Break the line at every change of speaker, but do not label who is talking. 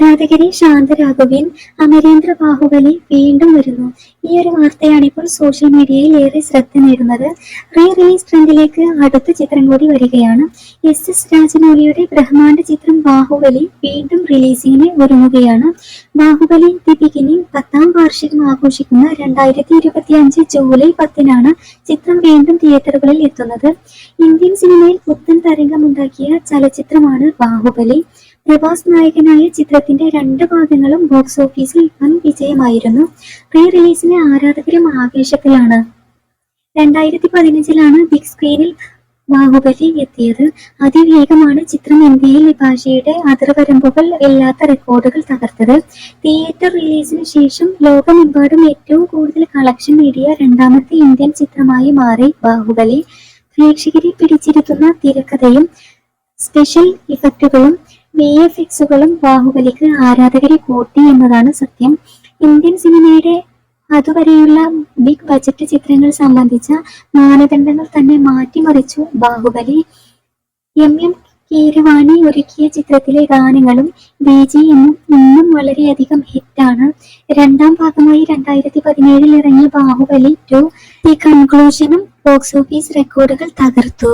ആരാധകരെ ശാന്തരാഘവൻ അമരേന്ദ്ര ബാഹുബലി വീണ്ടും വരുന്നു. ഈ ഒരു വാർത്തയാണ് ഇപ്പോൾ സോഷ്യൽ മീഡിയയിൽ ഏറെ ശ്രദ്ധ നേടുന്നത്. റീ റിലീസ് ട്രെൻഡിലേക്ക് അടുത്ത ചിത്രം കൂടി വരികയാണ്. എസ് എസ് രാജമൗലിയുടെ ബ്രഹ്മാണ്ഡ ചിത്രം ബാഹുബലി വീണ്ടും റിലീസിങ്ങിന് ഒരുങ്ങുകയാണ്. ബാഹുബലി ദി ബിഗിനിങ് പത്താം വാർഷികം ആഘോഷിക്കുന്ന രണ്ടായിരത്തി ഇരുപത്തി അഞ്ച് ജൂലൈ പത്തിനാണ് ചിത്രം വീണ്ടും തിയേറ്ററുകളിൽ എത്തുന്നത്. ഇന്ത്യൻ സിനിമയിൽ പുത്തൻ തരംഗമുണ്ടാക്കിയ ചലച്ചിത്രമാണ് ബാഹുബലി. പ്രഭാസ് നായകനായ ചിത്രത്തിന്റെ രണ്ട് ഭാഗങ്ങളും ബോക്സ് ഓഫീസിൽ വൻ വിജയമായിരുന്നു. പ്രീ റിലീസിന് ആരാധകരും ആവേശത്തിലാണ്. രണ്ടായിരത്തി പതിനഞ്ചിലാണ് ബിഗ് സ്ക്രീനിൽ ബാഹുബലി എത്തിയത്. അതിവേഗമാണ് ചിത്രം ഇന്ത്യയിൽ ഭാഷയുടെ അതിർവരമ്പുകൾ ഇല്ലാത്ത റെക്കോർഡുകൾ തകർത്തത്. തിയേറ്റർ റിലീസിന് ശേഷം ലോകമെമ്പാടും ഏറ്റവും കൂടുതൽ കളക്ഷൻ നേടിയ രണ്ടാമത്തെ ഇന്ത്യൻ ചിത്രമായി മാറി ബാഹുബലി. പ്രേക്ഷകരെ പിടിച്ചിരുത്തുന്ന തിരക്കഥയും സ്പെഷ്യൽ ഇഫക്റ്റുകളും വി എഫ് എക്സുകളും ബാഹുബലിക്ക് ആരാധകരെ കൂട്ടി എന്നതാണ് സത്യം. ഇന്ത്യൻ സിനിമയുടെ അതുവരെയുള്ള ബിഗ് ബജറ്റ് ചിത്രങ്ങൾ സംബന്ധിച്ച മാനദണ്ഡങ്ങൾ തന്നെ മാറ്റിമറിച്ചു ബാഹുബലി. എം എം കീരവാണി ഒരുക്കിയ ചിത്രത്തിലെ ഗാനങ്ങളും ബി ജി എമ്മും ഇന്നും വളരെയധികം ഹിറ്റാണ്. രണ്ടാം ഭാഗമായി രണ്ടായിരത്തി പതിനേഴിൽ ഇറങ്ങിയ ബാഹുബലി ടു ഈ കൺക്ലൂഷനും ബോക്സ് ഓഫീസ് റെക്കോർഡുകൾ തകർത്തു.